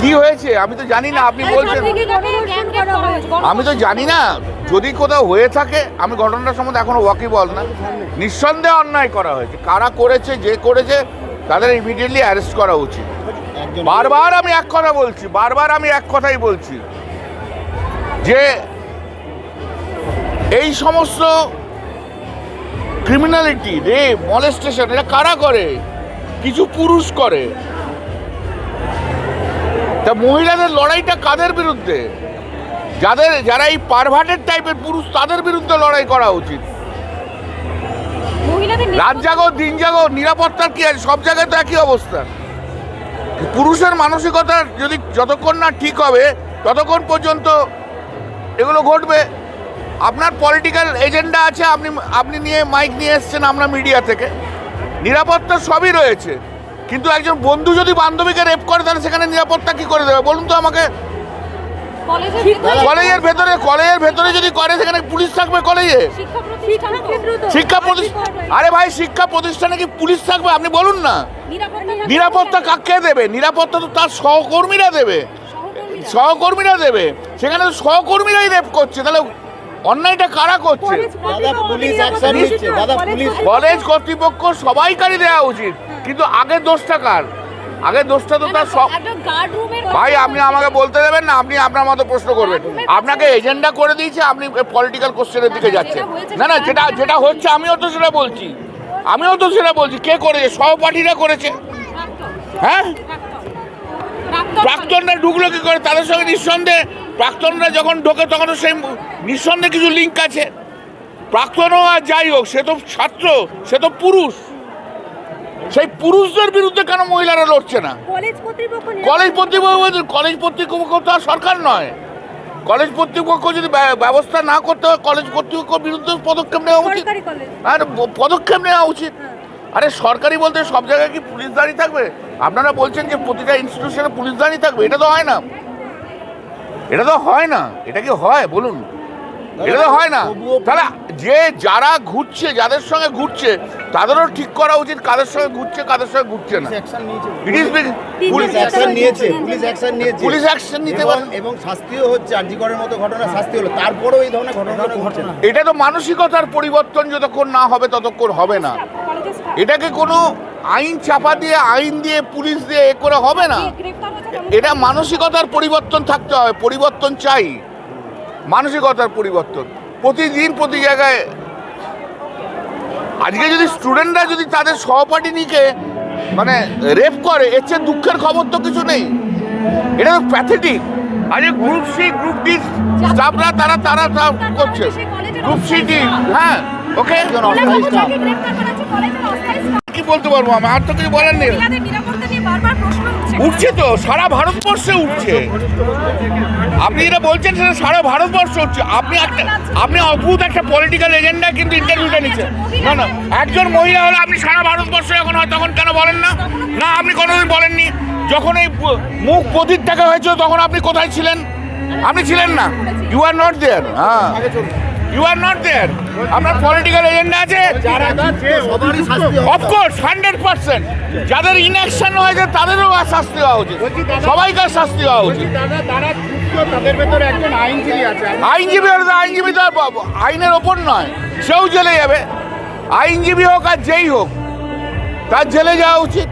কি হয়েছে? আমি তো জানি না আপনি বলছেন। আমি তো জানি না যদি কোথাও হয়ে থাকে আমি ঘটনাটা সম্বন্ধে এখনও ওয়াকিবল না। নিঃসন্দেহে অন্যায় করা হয়েছে। কারা করেছে যে করেছে তাদের ইমিডিয়েটলি অ্যারেস্ট করা উচিত। বারবার আমি এক কথা বলছি বারবার আমি এক কথাই বলছি। যে এই সমস্ত ক্রিমিনালিটি রে মলেস্টেশন এটা কারা করে? কিছু পুরুষ করে। তা মহিলাদের লড়াইটা কাদের বিরুদ্ধে? যাদের যারা এই পারভার্টেড টাইপের পুরুষ তাদের বিরুদ্ধে লড়াই করা উচিত। রাত জাগো দিন জাগো নিরাপত্তার কি আছে? সব জায়গায় তো একই অবস্থা। পুরুষের মানসিকতা যদি যতক্ষণ না ঠিক হবে ততক্ষণ পর্যন্ত এগুলো ঘটবে। আপনার পলিটিক্যাল এজেন্ডা আছে আপনি আপনি নিয়ে মাইক নিয়ে এসছেন আমরা মিডিয়া থেকে। নিরাপত্তা সবই রয়েছে। কিন্তু একজন বন্ধু যদি বান্ধবীকে রেপ করে তাহলে সেখানে নিরাপত্তা কি করে দেবে? বলুন তো আমাকে। কলেজের ভেতরে কলেজের ভেতরে যদি করে সেখানে পুলিশ থাকবে কলেজে? শিক্ষা প্রতিষ্ঠান আরে ভাই শিক্ষা প্রতিষ্ঠানে কি পুলিশ থাকবে? আপনি বলুন না। নিরাপত্তা কাকে দেবে? নিরাপত্তা তো তার সহকর্মীরা দেবে। সহকর্মীরা। দেবে। সেখানে তো সহকর্মীরাই রেপ করছে। তাহলে অন্যায়টা কারা করছে? দাদা পুলিশ অ্যাকশন নিচ্ছে। দাদা পুলিশ কলেজ কর্তৃপক্ষ সবাইকারই দেওয়া উচিত। কিন্তু আগে দোষটা কার? আগে দোষটা তো তার সব ভাই আপনি আমাকে বলতে দেবেন না আপনি আপনার মতো প্রশ্ন করবেন। আপনাকে এজেন্ডা করে দিয়েছে আপনি পলিটিক্যাল কোশ্চেনের দিকে যাচ্ছেন। না না যেটা যেটা হচ্ছে আমিও তো সেটা বলছি। আমিও তো সেটা বলছি। কে করেছে? সহপাঠীরা করেছে। হ্যাঁ? প্রাক্তনরা ঢুকলো কি করে? তাদের সঙ্গে নিঃসন্দেহে প্রাক্তনরা যখন ঢোকে তখন সেই নিঃসন্দেহে কিছু লিঙ্ক আছে। প্রাক্তনও আর যাই হোক সে তো ছাত্র সে তো পুরুষ। সেই পুরুষদের বিরুদ্ধে কেন মহিলারা লড়ছে না? কলেজ কর্তৃপক্ষ কলেজ কর্তৃপক্ষ কলেজ কর্তৃপক্ষ তো আর সরকার নয়। কলেজ কর্তৃপক্ষ যদি ব্য- ব্যবস্থা না করতে হয় কলেজ কর্তৃপক্ষের বিরুদ্ধে পদক্ষেপ নেওয়া উচিত। আর পদক্ষেপ নেওয়া উচিত। আরে সরকারি বলতে সব জায়গায় কি পুলিশ দাঁড়িয়ে থাকবে? আপনারা বলছেন যে প্রতিটা ইনস্টিটিউশনে পুলিশ দাঁড়িয়ে থাকবে এটা তো হয় না। এটা তো হয় না। এটা কি হয়? বলুন। এটা তো হয় না। তাহলে যে যারা ঘুরছে যাদের সঙ্গে ঘুরছে তাদেরও ঠিক করা উচিত কাদের সঙ্গে ঘুরছে কাদের সঙ্গে ঘুরছে না। It is police police action নিয়েছে পুলিশ অ্যাকশন নিয়েছে। পুলিশ অ্যাকশন নিতে পারে। এবং শাস্তিও হচ্ছে আর্জিকরের মতো ঘটনা শাস্তি হলো। তারপরেও এই ধরনের ঘটনাগুলো ঘটছে না। এটা তো মানসিকতার পরিবর্তন যতক্ষণ না হবে ততক্ষণ হবে না। এটাকে কোনো আইন চাপা দিয়ে আইন দিয়ে পুলিশ দিয়ে এ করে হবে না। এটা মানসিকতার পরিবর্তন থাকতে হবে পরিবর্তন চাই। মানসিকতার পরিবর্তন। প্রতিদিন প্রতি জায়গায় আজকে যদি স্টুডেন্টরা যদি তাদের সহপাঠিনীকে মানে রেপ করে এর চেয়ে দুঃখের খবর তো কিছু নেই। এটা তো প্যাথেটিক আজকে গ্রুপ সি গ্রুপ ডি স্টাফরা তারা তারা করছে। গ্রুপ সি ডি হ্যাঁ ওকে কি বলতে পারব আমি? আর তো কিছু বলার নেই। উঠছে তো, সারা ভারতবর্ষে উঠছে। আপনি যেটা বলছেন সেটা সারা ভারতবর্ষ উঠছে। আপনি একটা আপনি অদ্ভুত একটা পলিটিক্যাল এজেন্ডা কিন্তু ইন্টারভিউটা নিচ্ছেন। না না, একজন মহিলা হলে আপনি সারা ভারতবর্ষ এখন হয়, তখন কেন বলেন না? না, আপনি কোনোদিন বলেননি। যখন এই মুখ প্রদীপ দেখা হয়েছিল, তখন আপনি কোথায় ছিলেন? আপনি ছিলেন না? ইউ আর নট দেয়ার হ্যাঁ। ইউ আর নট দেয়ার আপনার পলিটিক্যাল এজেন্ডা আছে? অফকোর্স হান্ড্রেড পার্সেন্ট যাদের ইনঅ্যাকশন হয়েছে তাদেরও শাস্তি হওয়া উচিত। সবাইকার শাস্তি হওয়া উচিত। আইনজীবী আইনজীবী তো আইনের ওপর নয়, সেও জেলে যাবে। আইনজীবী হোক আর যেই হোক, তার জেলে যাওয়া উচিত।